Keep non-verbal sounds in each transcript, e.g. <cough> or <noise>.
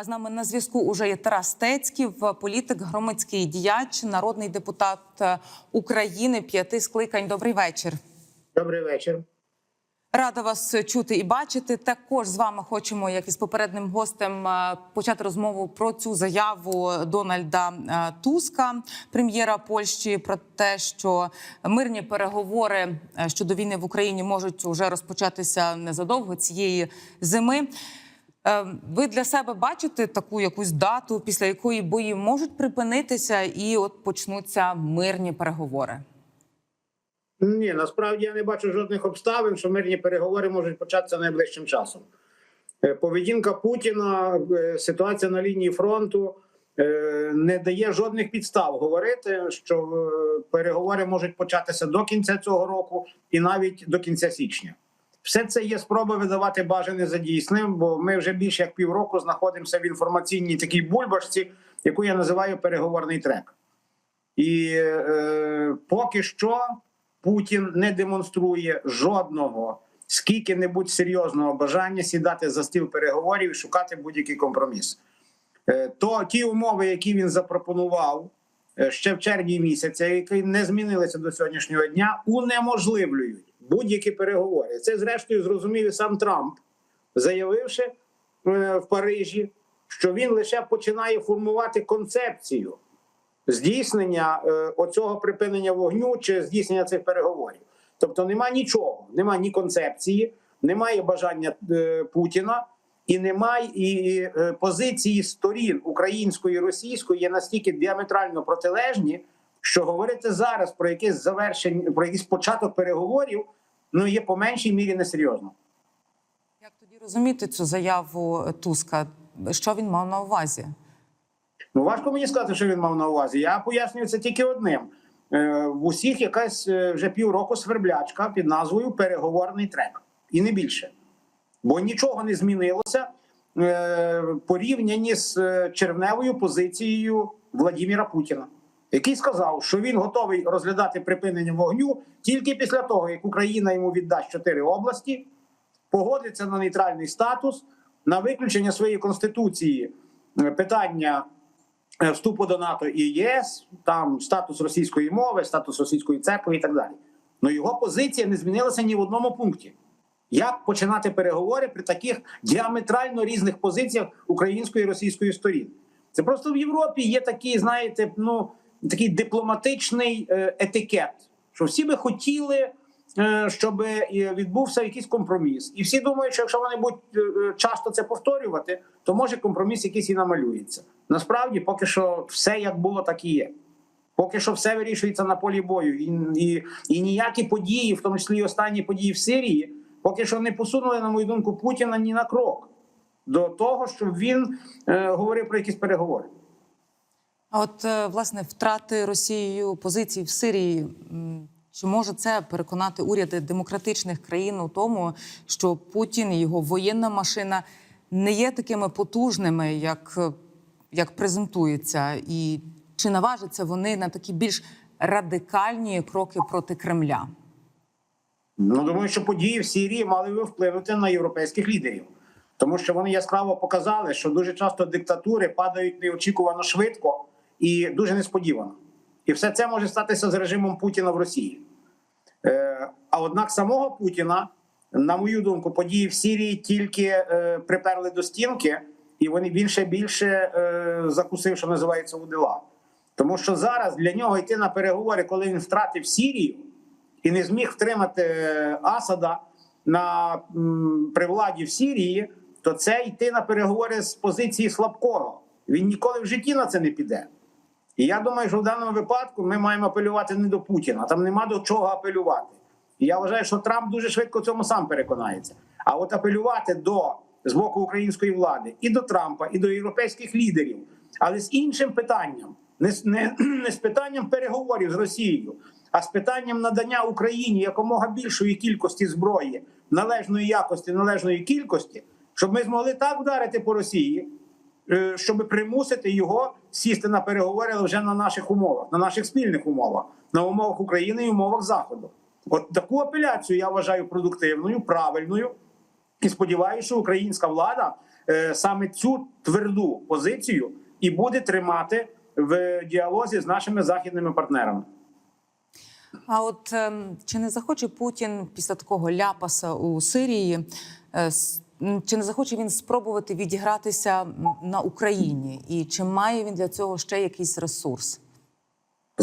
А з нами на зв'язку уже є Тарас Стецьків, політик, громадський діяч, народний депутат е, України п'яти скликань. Добрий вечір. Добрий вечір. Рада вас чути і бачити. Також з вами хочемо, як і з попереднім гостем, е, почати розмову про цю заяву Дональда е, Туска, прем'єра Польщі, про те, що мирні переговори щодо війни в Україні можуть вже розпочатися незадовго цієї зими. Е, Ви для себе бачите таку якусь дату, після якої бої можуть припинитися, і от почнуться мирні переговори. Ні, насправді я не бачу жодних обставин, що мирні переговори можуть початися найближчим часом. Е, Поведінка Путіна, е, ситуація на лінії фронту не дає жодних підстав говорити, що переговори можуть початися до кінця цього року і навіть до кінця січня. Все це є спроба видавати бажане за дійсним, бо ми вже більше як півроку знаходимося в інформаційній такій бульбашці, яку я називаю переговорний трек. І е, поки що Путін не демонструє жодного скільки-небудь серйозного бажання сідати за стіл переговорів і шукати будь-який компроміс. Е, То ті умови, які він запропонував е, ще в червні місяця, які не змінилися до сьогоднішнього дня, унеможливлюють будь-які переговори. Це, зрештою, зрозумів і сам Трамп, заявивши е, в Парижі, що він лише починає формувати концепцію здійснення е, оцього припинення вогню чи здійснення цих переговорів. Тобто нема нічого, нема ні концепції, немає бажання е, Путіна і немає і позиції сторін української і російської є настільки діаметрально протилежні, що говорити зараз про якесь завершення, про якийсь початок переговорів, ну є по меншій мірі несерйозно. Як тоді розуміти цю заяву Туска? Що він мав на увазі? Ну важко мені сказати, що він мав на увазі. Я пояснюю це тільки одним. Е, В усіх якась е, вже півроку сверблячка під назвою переговорний трек, і не більше. Бо нічого не змінилося е, порівнянні з червневою позицією Владіміра Путіна, який сказав, що він готовий розглядати припинення вогню тільки після того, як Україна йому віддасть чотири області, погодиться на нейтральний статус, на виключення своєї конституції е, питання е, вступу до НАТО і ЄС, там статус російської мови, статус російської церкви і так далі. Ну його позиція не змінилася ні в одному пункті. Як починати переговори при таких діаметрально різних позиціях української і російської сторін? Це просто в Європі є такий, знаєте, ну такий дипломатичний е, етикет, що всі би хотіли, е, щоб е, відбувся якийсь компроміс, і всі думають, що якщо вони будуть часто це повторювати, то може компроміс якийсь і намалюється. Насправді, поки що, все як було, так і є. Поки що все вирішується на полі бою, і, і, і ніякі події, в тому числі і останні події в Сирії, поки що не посунули, на мою думку, Путіна ні на крок до того, щоб він е, говорив про якісь переговори. А от е, власне втрати Росією позицій в Сирії. Чи може це переконати уряди демократичних країн у тому, що Путін і його воєнна машина не є такими потужними, як, е, як презентується, і чи наважаться вони на такі більш радикальні кроки проти Кремля? Ну думаю, що події в Сирії мали би вплинути на європейських лідерів, тому що вони яскраво показали, що дуже часто диктатури падають неочікувано швидко і дуже несподівано. І все це може статися з режимом Путіна в Росії. Е, а однак самого Путіна, на мою думку, події в Сирії тільки е, приперли до стінки, і вони більше більше е, закусив, що називається у дела. Тому що зараз для нього йти на переговори, коли він втратив Сірію і не зміг втримати Асада на при владі в Сірії, то це йти на переговори з позиції слабкого. Він ніколи в житті на це не піде. І я думаю, що в даному випадку ми маємо апелювати не до Путіна. Там нема до чого апелювати. І я вважаю, що Трамп дуже швидко цьому сам переконається. А от апелювати до з боку української влади і до Трампа, і до європейських лідерів, але з іншим питанням, не, не, <clears throat> не з питанням переговорів з Росією, а з питанням надання Україні якомога більшої кількості зброї, належної якості, належної кількості, щоб ми змогли так вдарити по Росії, щоб примусити його сісти на переговори вже на наших умовах, на наших спільних умовах, на умовах України і умовах Заходу. От таку апеляцію я вважаю продуктивною, правильною. І сподіваюся, що українська влада е, саме цю тверду позицію і буде тримати в діалозі з нашими західними партнерами. А от ем, чи не захоче Путін після такого ляпаса у Сирії? Е, Чи не захоче він спробувати відігратися на Україні? І чи має він для цього ще якийсь ресурс?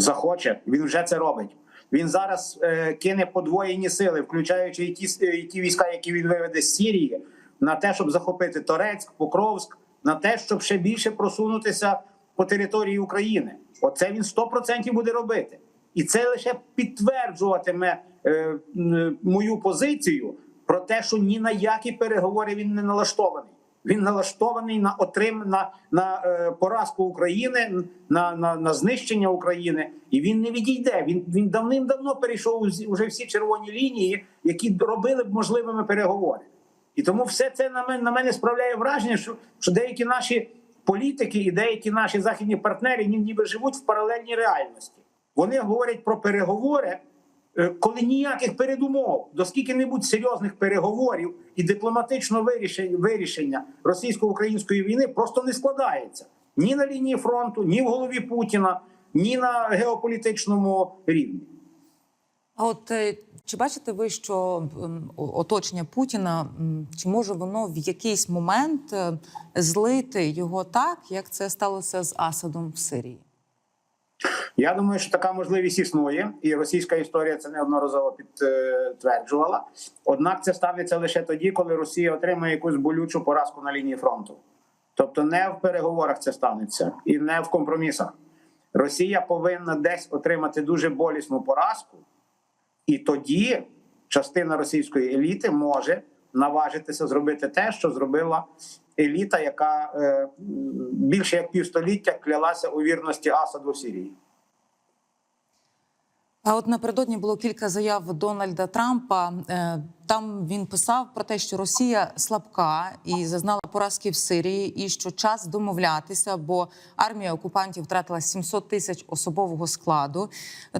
захоче, він вже це робить. Він зараз е, кине подвоєні сили, включаючи і ті, е, і ті війська, які він виведе з Сірії, на те, щоб захопити Торецьк, Покровськ, на те, щоб ще більше просунутися по території України. Оце він 100% буде робити. І це лише підтверджуватиме е, мою позицію про те, що ні на які переговори він не налаштований. Він налаштований на отрим на, на е, поразку України, на, на, на знищення України, і він не відійде. Він він давним-давно перейшов уже всі червоні лінії, які робили б можливими переговори. І тому все це на мене на мене справляє враження, що, що деякі наші політики і деякі наші західні партнери ні- ніби живуть в паралельній реальності. Вони говорять про переговори, коли ніяких передумов до скільки-небудь серйозних переговорів і дипломатичного вирішення, вирішення російсько-української війни просто не складається ні на лінії фронту, ні в голові Путіна, ні на геополітичному рівні. А от е, чи бачите ви, що оточення Путіна чи може воно в якийсь момент е, злити його так, як це сталося з Асадом в Сирії? Я думаю, що така можливість існує, і російська історія це неодноразово підтверджувала. Однак це станеться лише тоді, коли Росія отримає якусь болючу поразку на лінії фронту. Тобто не в переговорах це станеться і не в компромісах. Росія повинна десь отримати дуже болісну поразку, і тоді частина російської еліти може наважитися зробити те, що зробила еліта, яка е, більше як півстоліття клялася у вірності Асаду в Сирії. А от напередодні було кілька заяв Дональда Трампа. Е, Там він писав про те, що Росія слабка і зазнала поразки в Сирії, і що час домовлятися, бо армія окупантів втратила 700 тисяч особового складу.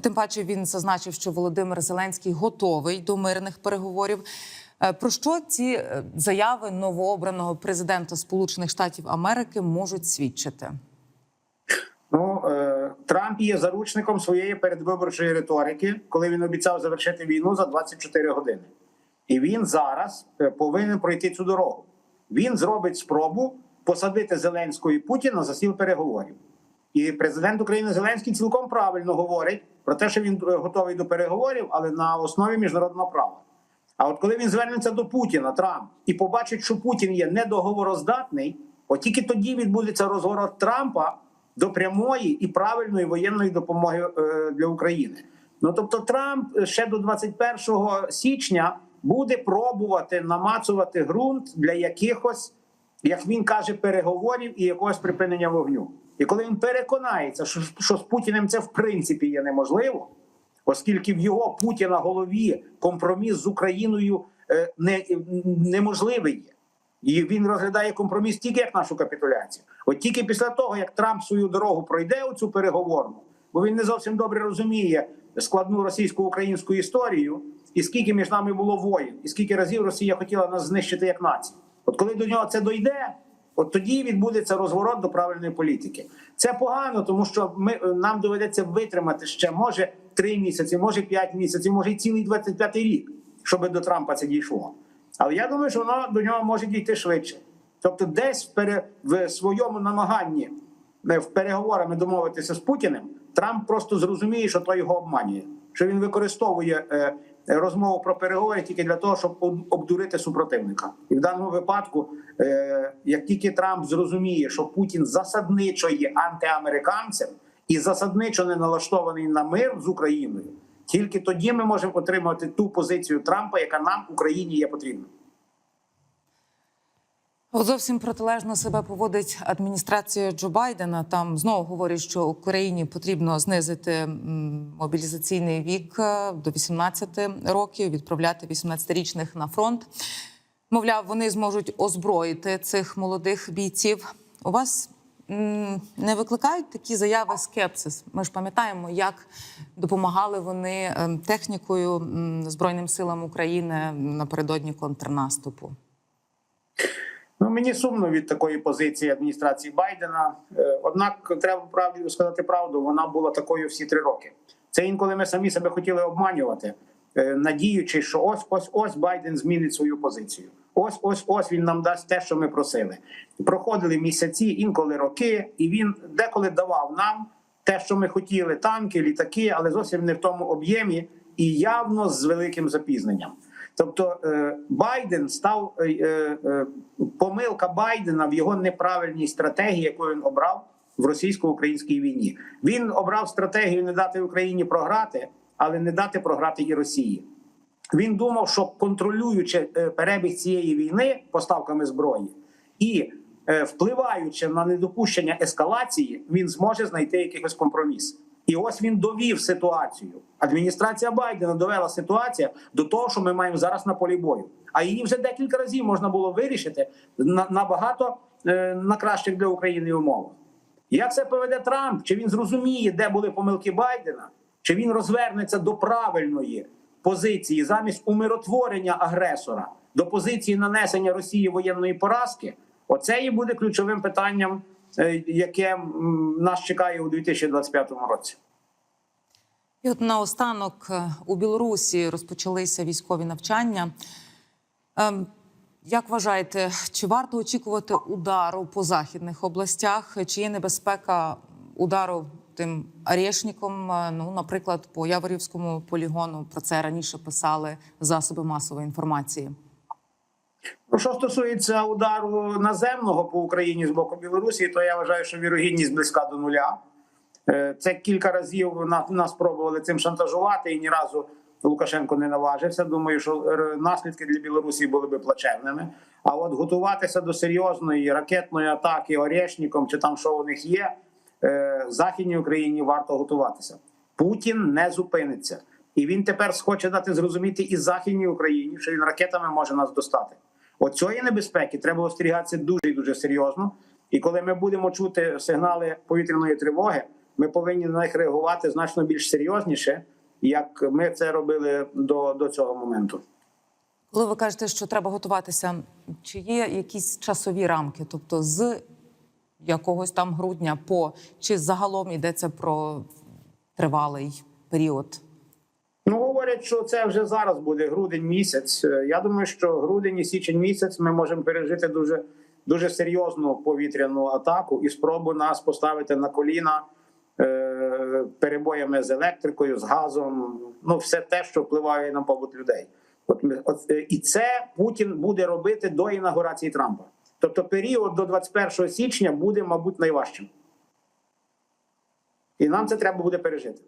Тим паче він зазначив, що Володимир Зеленський готовий до мирних переговорів. Е, Про що ці е, заяви новообраного президента Сполучених Штатів Америки можуть свідчити? Ну е, Трамп є заручником своєї передвиборчої риторики, коли він обіцяв завершити війну за 24 години. І він зараз повинен пройти цю дорогу. Він зробить спробу посадити Зеленського і Путіна за стіл переговорів. І президент України Зеленський цілком правильно говорить про те, що він готовий до переговорів, але на основі міжнародного права. А от коли він звернеться до Путіна, Трамп, і побачить, що Путін є недоговороздатний, от тільки тоді відбудеться розворот Трампа до прямої і правильної воєнної допомоги е, для України. Ну тобто, Трамп ще до 21 січня буде пробувати намацувати ґрунт для якихось, як він каже, переговорів і якогось припинення вогню. І коли він переконається, що, що з Путіним це в принципі є неможливо, оскільки в його Путіна голові компроміс з Україною е, не, неможливий є. І він розглядає компроміс тільки як нашу капітуляцію. От тільки після того, як Трамп свою дорогу пройде у цю переговорну, бо він не зовсім добре розуміє складну російсько-українську історію, і скільки між нами було воїн, і скільки разів Росія хотіла нас знищити як націю. От коли до нього це дойде, от тоді відбудеться розворот до правильної політики. Це погано, тому що ми нам доведеться витримати ще може три місяці, може п'ять місяців, може й цілий 25 рік, щоб до Трампа це дійшло. Але я думаю, що воно до нього може дійти швидше. Тобто, десь в, пере, в своєму намаганні е, в переговорами домовитися з Путіним, Трамп просто зрозуміє, що той його обманює, що він використовує е, розмову про переговори тільки для того, щоб об- обдурити супротивника. І в даному випадку, е, як тільки Трамп зрозуміє, що Путін засадничо є антиамериканцем і засадничо не налаштований на мир з Україною, тільки тоді ми можемо отримати ту позицію Трампа, яка нам Україні є потрібна. От Зовсім протилежно себе поводить адміністрація Джо Байдена. Там знову говорять, що Україні потрібно знизити мобілізаційний вік е, до 18 років, відправляти 18-річних на фронт. Мовляв, вони зможуть озброїти цих молодих бійців. У вас не викликають такі заяви скепсис? Ми ж пам'ятаємо, як допомагали вони е, технікою Збройним силам України напередодні контрнаступу. Ну мені сумно від такої позиції адміністрації Байдена. Е, Однак треба правді сказати правду. Вона була такою всі три роки. Це інколи ми самі себе хотіли обманювати, е, надіючись, що ось ось ось Байден змінить свою позицію. Ось ось ось він нам дасть те, що ми просили. Проходили місяці, інколи роки, і він деколи давав нам те, що ми хотіли: танки, літаки, але зовсім не в тому об'ємі і явно з великим запізненням. Тобто е, Байден став е, е, помилка Байдена в його неправильній стратегії, яку він обрав в російсько-українській війні. Він обрав стратегію не дати Україні програти, але не дати програти і Росії. Він думав, що контролюючи перебіг цієї війни поставками зброї і впливаючи на недопущення ескалації, він зможе знайти якийсь компроміс. І ось він довів ситуацію. Адміністрація Байдена довела ситуацію до того, що ми маємо зараз на полі бою. А її вже декілька разів можна було вирішити на набагато е, на кращих для України умовах. Як це поведе Трамп? Чи він зрозуміє, де були помилки Байдена? Чи він розвернеться до правильної позиції замість умиротворення агресора до позиції нанесення Росії воєнної поразки? Оце і буде ключовим питанням, яке нас чекає у 2025 році. І от наостанок е, у Білорусі розпочалися військові навчання. Ем, Як вважаєте, чи варто очікувати удару по західних областях? Чи є небезпека удару тим Арєшніком? Е, Ну, наприклад, по Яворівському полігону про це раніше писали засоби масової інформації. Ну, що стосується удару наземного по Україні з боку Білорусі, то я вважаю, що вірогідність близька до нуля. Е, Це кілька разів нас пробували цим шантажувати, і ні разу Лукашенко не наважився. Думаю, що е, наслідки для Білорусі були би плачевними. А от готуватися до серйозної ракетної атаки Орешником чи там що у них є, е, Західній Україні варто готуватися. Путін не зупиниться, і він тепер схоче дати зрозуміти і Західній Україні, що він ракетами може нас достати. Оцієї небезпеки треба остерігатися дуже і дуже серйозно. І коли ми будемо чути сигнали повітряної тривоги, ми повинні на них реагувати значно більш серйозніше, як ми це робили до, до цього моменту. Коли ви кажете, що треба готуватися, чи є якісь часові рамки? Тобто з якогось там грудня по чи загалом йдеться про тривалий період? Ну, говорять, що це вже зараз буде грудень місяць. Е, Я думаю, що грудень і січень місяць ми можемо пережити дуже дуже серйозну повітряну атаку і спробу нас поставити на коліна е, перебоями з електрикою, з газом. Ну, все те, що впливає на побут людей. От от е, і це Путін буде робити до інаугурації Трампа. Тобто, період до 21 січня буде, мабуть, найважчим. І нам це треба буде пережити.